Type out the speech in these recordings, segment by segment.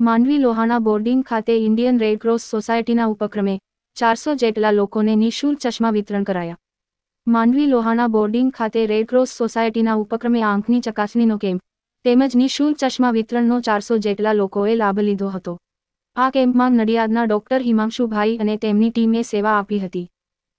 Mandvi Lohana boarding ખાતે Indian Red Cross સોસાયટીના ઉપક્રમે ચારસો જેટલા લોકોને નિઃશુલ્ક ચશ્મા વિતરણ કરાયા. માંડવી લોહાણા બોર્ડિંગ ખાતે રેડક્રોસ સોસાયટીના ઉપક્રમે આંખની ચકાસણીનો કેમ્પ તેમજ નિઃશુલ્ક ચશ્મા વિતરણનો ચારસો જેટલા લોકોએ લાભ લીધો હતો. આ કેમ્પમાં નડિયાદના ડોક્ટર હિમાંશુભાઈ અને તેમની ટીમે સેવા આપી હતી.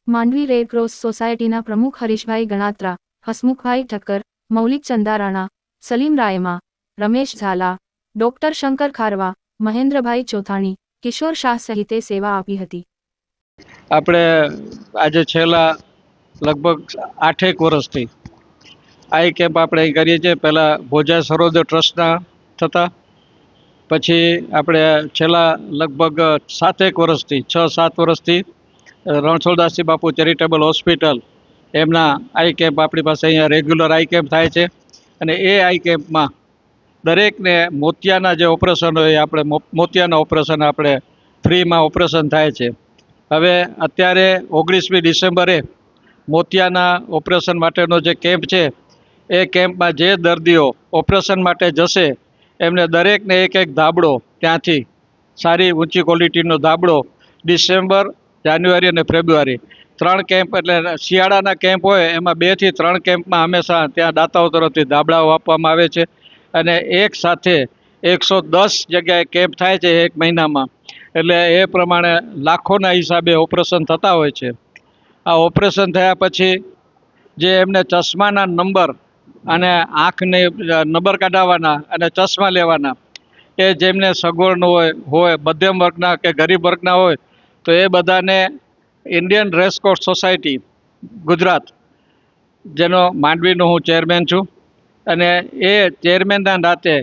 માંડવી રેડક્રોસ સોસાયટીના પ્રમુખ હરીશભાઈ ગણાત્રા, હસમુખભાઈ ઠક્કર, મૌલિક ચંદારાણા, સલીમ રાયમા, રમેશ ઝાલા ડોક્ટર શંકર ખારવા, મહેન્દ્રભાઈ ચોથાણી, કિશોર શાહ સહિતે સેવા આપી હતી. આપણે આજે છેલ્લા લગભગ આઠેક વર્ષથી આ એક કેમ્પ આપણે અહીં કરીએ છીએ. પહેલાં ભોજા સરોદ ટ્રસ્ટના થતા, પછી આપણે છેલ્લા લગભગ સાતેક વર્ષથી, છ સાત વર્ષથી રણછોડદાસજી બાપુ ચેરિટેબલ હોસ્પિટલ એમના આઈ કેમ્પ આપણી પાસે અહીંયા રેગ્યુલર આઈ કેમ્પ થાય છે. અને એ આઈ કેમ્પમાં દરેકને મોતિયાના જે ઓપરેશન હોય આપણે મોતિયાના ઓપરેશન આપણે ફ્રીમાં ઓપરેશન થાય છે. હવે અત્યારે ઓગણીસમી ડિસેમ્બરે મોતિયાના ઓપરેશન માટેનો જે કેમ્પ છે, એ કેમ્પમાં જે દર્દીઓ ઓપરેશન માટે જશે, એમને દરેકને એક એક ધાબળો ત્યાંથી સારી ઊંચી ક્વોલિટીનો ધાબળો ડિસેમ્બર, જાન્યુઆરી અને ફેબ્રુઆરી. ત્રણ કેમ્પ એટલે શિયાળાના કેમ્પ હોય, એમાં બેથી ત્રણ કેમ્પમાં હંમેશા ત્યાં દાતાઓ તરફથી ધાબળાઓ આપવામાં આવે છે. અને એક સાથે એકસો દસ જગ્યાએ કેમ્પ થાય છે એક મહિનામાં. એટલે એ પ્રમાણે લાખોના હિસાબે ઓપરેશન થતા હોય છે. આ ઓપરેશન થયા પછી જે એમને ચશ્માના નંબર અને આંખને નંબર કાઢાવવાના અને ચશ્મા લેવાના, એ જેમને સગવડ હોય હોય, મધ્યમ વર્ગના કે ગરીબ વર્ગના હોય, તો એ બધાને ઇન્ડિયન રેસકોર્સ સોસાયટી ગુજરાત, જેનો માંડવીનો હું ચેરમેન છું અને એ ચેરમેનના નાતે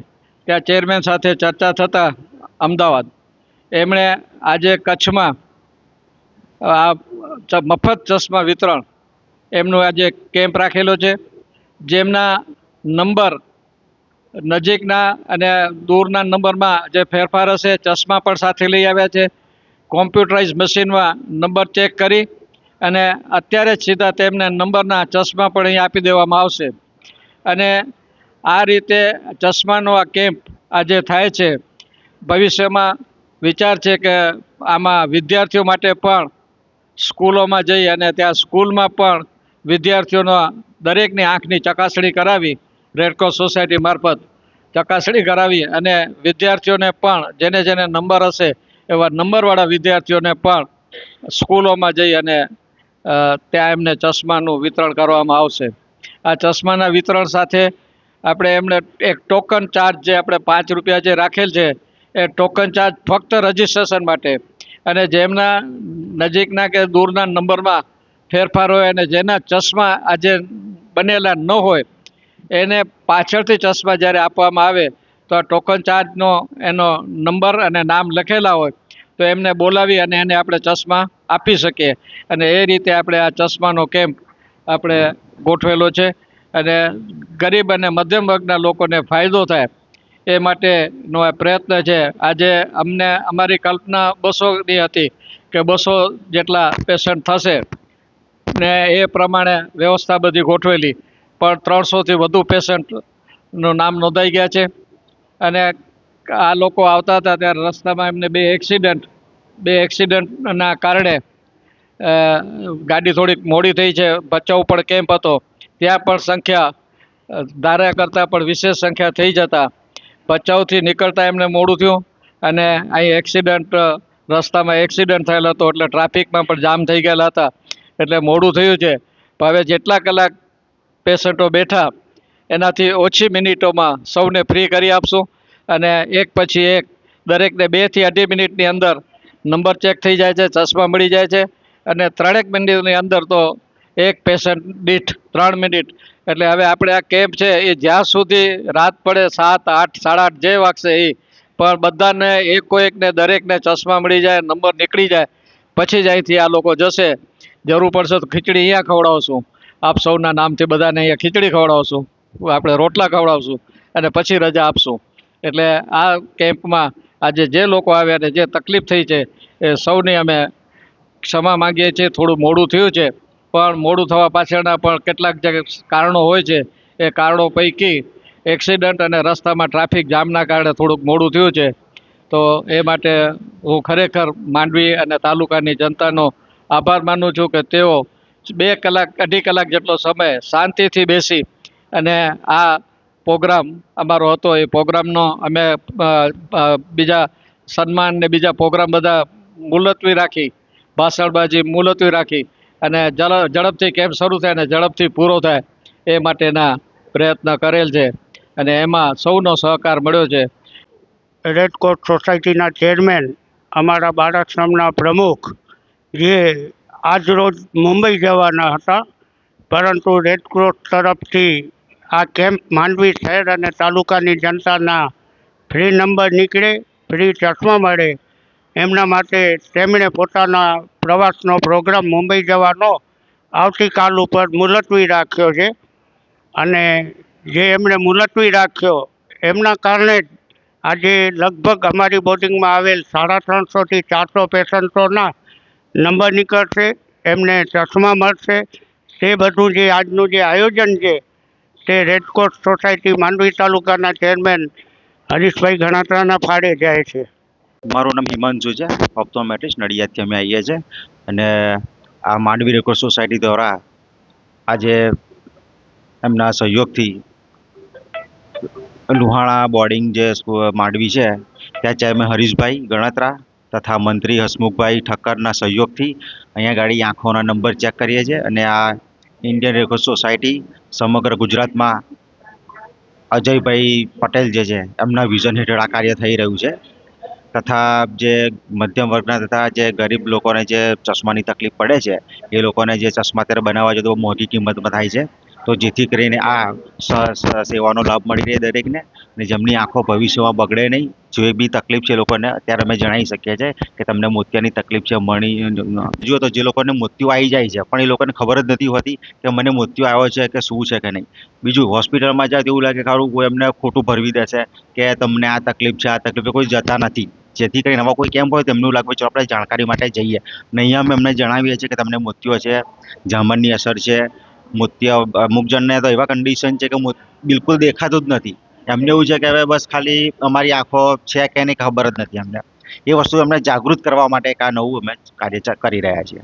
ત્યાં ચેરમેન સાથે ચર્ચા થતાં અમદાવાદ. એમણે આજે કચ્છમાં આ મફત ચશ્મા વિતરણ એમનો આજે કેમ્પ રાખેલો છે. જેમના નંબર નજીકના અને દૂરના નંબરમાં જે ફેરફાર હશે, ચશ્મા પણ સાથે લઈ આવ્યા છે. કોમ્પ્યુટરાઇઝ મશીનમાં નંબર ચેક કરી અને અત્યારે જ સીધા તેમને નંબરના ચશ્મા પણ અહીં આપી દેવામાં આવશે. અને આ રીતે ચશ્માનો આ કેમ્પ આજે થાય છે. ભવિષ્યમાં વિચાર છે કે આમાં વિદ્યાર્થીઓ માટે પણ સ્કૂલોમાં જઈ અને ત્યાં સ્કૂલમાં પણ વિદ્યાર્થીઓના દરેકની આંખની ચકાસણી કરાવી રેડક્રોસ સોસાયટી મારફત ચકાસણી કરાવી અને વિદ્યાર્થીઓને પણ જેને જેને નંબર હશે એવા નંબરવાળા વિદ્યાર્થીઓને પણ સ્કૂલોમાં જઈ અને ત્યાં એમને ચશ્માનું વિતરણ કરવામાં આવશે. આ ચશ્માના વિતરણ સાથે આપણે એમને એક ટોકન ચાર્જ જે આપણે પાંચ રૂપિયા જે રાખેલ છે, એ ટોકન ચાર્જ ફક્ત રજિસ્ટ્રેશન માટે. અને જેમના નજીકના કે દૂરના નંબરમાં ફેરફાર હોય અને જેના ચશ્મા આજે બનેલા ન હોય, એને પાછળથી ચશ્મા જ્યારે આપવામાં આવે, તો આ ટોકન ચાર્જનો એનો નંબર અને નામ લખેલા હોય, તો એમને બોલાવી અને એને આપણે ચશ્મા આપી શકીએ. અને એ રીતે આપણે આ ચશ્માનો કેમ્પ આપણે ગોઠવેલો છે. અને ગરીબ અને મધ્યમ વર્ગના લોકોને ફાયદો થાય એ માટેનો આ પ્રયત્ન છે. આજે અમને, અમારી કલ્પના બસોની હતી કે બસો જેટલા પેશન્ટ થશે ને એ પ્રમાણે વ્યવસ્થા બધી ગોઠવેલી. પણ ત્રણસોથી વધુ પેશન્ટનું નામ નોંધાઈ ગયા છે. અને આ લોકો આવતા હતા ત્યારે રસ્તામાં એમને બે એક્સિડન્ટ બે એક્સિડન્ટના કારણે ગાડી થોડીક મોડી થઈ છે. બચાવ પણ કેમ્પ હતો. ત્યાં પણ સંખ્યા ધાર્યા કરતાં પણ વિશેષ સંખ્યા થઈ જતા. ભચાઉથી નીકળતા એમને મોડું થયું અને અહીં એક્સિડન્ટ રસ્તામાં એક્સિડન્ટ થયેલ હતો એટલે ટ્રાફિકમાં પણ જામ થઈ ગયેલા હતા. એટલે મોડું થયું છે. હવે જેટલા કલાક પેશન્ટો બેઠા, એનાથી ઓછી મિનિટોમાં સૌને ફ્રી કરી આપશું અને એક પછી એક દરેકને બેથી અઢી મિનિટની અંદર નંબર ચેક થઈ જાય છે, ચશ્મા મળી જાય છે અને ત્રણેક મિનિટની અંદર તો એક પેશન્ટ દીઠ, ત્રણ મિનિટ. એટલે હવે આપણે આ કેમ્પ છે, એ જ્યાં સુધી રાત પડે સાત, આઠ, સાડા આઠ જે વાગશે એ પણ બધાને એકો એકને દરેકને ચશ્મા મળી જાય, નંબર નીકળી જાય. પછી જ અહીંથી આ લોકો જશે. જરૂર પડશે તો ખીચડી અહીંયા ખવડાવશું. આપ સૌના નામથી બધાને અહીંયા ખીચડી ખવડાવશું. આપણે રોટલા ખવડાવશું અને પછી રજા આપશું. એટલે આ કેમ્પમાં આજે જે લોકો આવ્યા ને જે તકલીફ થઈ છે, એ સૌની અમે ક્ષમા માંગીએ છીએ. થોડું મોડું થયું છે. પણ મોડું થવા પાછળના પણ કેટલાક જે કારણો હોય છે, એ કારણો પૈકી એક્સિડન્ટ અને રસ્તામાં ટ્રાફિક જામના કારણે થોડુંક મોડું થયું છે. તો એ માટે હું ખરેખર માંડવી અને તાલુકાની જનતાનો આભાર માનું છું કે તેઓ બે કલાક, અઢી કલાક જેટલો સમય શાંતિથી બેસી અને આ પ્રોગ્રામ અમારો હતો. એ પ્રોગ્રામનો અમે બીજા સન્માન ને બીજા પ્રોગ્રામ બધા મુલતવી રાખી ભાષણબાજી મુલતવી રાખી અને જલ- ઝડપથી કેમ્પ શરૂ થાય અને ઝડપથી પૂરો થાય એ માટેના પ્રયત્ન કરેલ છે. અને એમાં સૌનો સહકાર મળ્યો છે. રેડકોટ સોસાયટીના ચેરમેન અમારા બાળાશ્રમના પ્રમુખ, જે આજરોજ મુંબઈ જવાના હતા, પરંતુ રેડક્રોસ તરફથી આ કેમ્પ માંડવી શહેર અને તાલુકાની જનતાના ફ્રી નંબર નીકળે ફ્રી ચશ્મા મળે, એમના માટે તેમણે પોતાના પ્રવાસનો પ્રોગ્રામ મુંબઈ જવાનો આવતીકાલ ઉપર મુલતવી રાખ્યો છે. અને જે એમણે મુલતવી રાખ્યો, એમના કારણે જ આજે લગભગ અમારી બોર્ડિંગમાં આવેલ સાડા ત્રણસોથી ચારસો પેશન્ટોના નંબર નીકળશે, એમને ચશ્મા મળશે. તે બધું જે આજનું જે આયોજન છે, તે રેડક્રોસ સોસાયટી માંડવી તાલુકાના ચેરમેન હરીશભાઈ ગણાત્રાના ફાળે જાય છે. મારું નામ હિમાંશુ છે. ઓપ્ટોમેટ્રિસ્ટ નડિયાદથી અમે આવીએ છીએ. અને આ માંડવી રેકોર્ડ સોસાયટી દ્વારા આજે એમના સહયોગથી લુહાણા બોર્ડિંગ જે માંડવી છે, ત્યાં ચેરમેન હરીશભાઈ ગણાત્રા તથા મંત્રી હસમુખભાઈ ઠક્કરના સહયોગથી અહીંયા ગાડી આંખોના નંબર ચેક કરીએ છીએ અને આ ઇન્ડિયન રેકોર્ડ સોસાયટી સમગ્ર ગુજરાતમાં અજયભાઈ પટેલ જે છે, એમના વિઝન હેઠળ આ કાર્ય થઈ રહ્યું છે. તથા જે મધ્યમ વર્ગના તથા જે ગરીબ લોકોને જે ચશ્માની તકલીફ પડે છે, એ લોકોને જે ચશ્મા અત્યારે બનાવવા જોઈએ તો મોંઘી કિંમતમાં થાય છે. તો જેથી કરીને આ સેવાનો લાભ મળી રહે દરેકને અને જેમની આંખો ભવિષ્યમાં બગડે નહીં, જે બી તકલીફ છે લોકોને અત્યારે અમે જણાવી શકીએ છીએ કે તમને મોતિયાની તકલીફ છે, મણી જુઓ તો જે લોકોને મૃત્યુ આવી જાય છે, પણ એ લોકોને ખબર જ નથી હોતી કે મને મૃત્યુ આવ્યો છે કે શું છે કે નહીં. બીજું હોસ્પિટલમાં જાય તો એવું લાગે ખારું કોઈ એમને ખોટું ભરવી દેશે કે તમને આ તકલીફ છે, આ તકલીફ કોઈ જતા નથી. જેથી કરીને આવા કોઈ કેમ્પ હોય તેમનું એમનું લાગે આપણે જાણકારી માટે જઈએ. અને અહીંયા અમે એમને જણાવીએ છીએ કે તમને મોતિયો છે જામરની અસર છે, મોતિયા અમુક જણને તો એવા કન્ડિશન છે કે બિલકુલ દેખાતું જ નથી. એમને એવું છે કે હવે બસ ખાલી અમારી આંખો છે કે નહીં ખબર જ નથી અમને એ વસ્તુ એમને જાગૃત કરવા માટે એક આ નવું અમે કાર્ય કરી રહ્યા છીએ.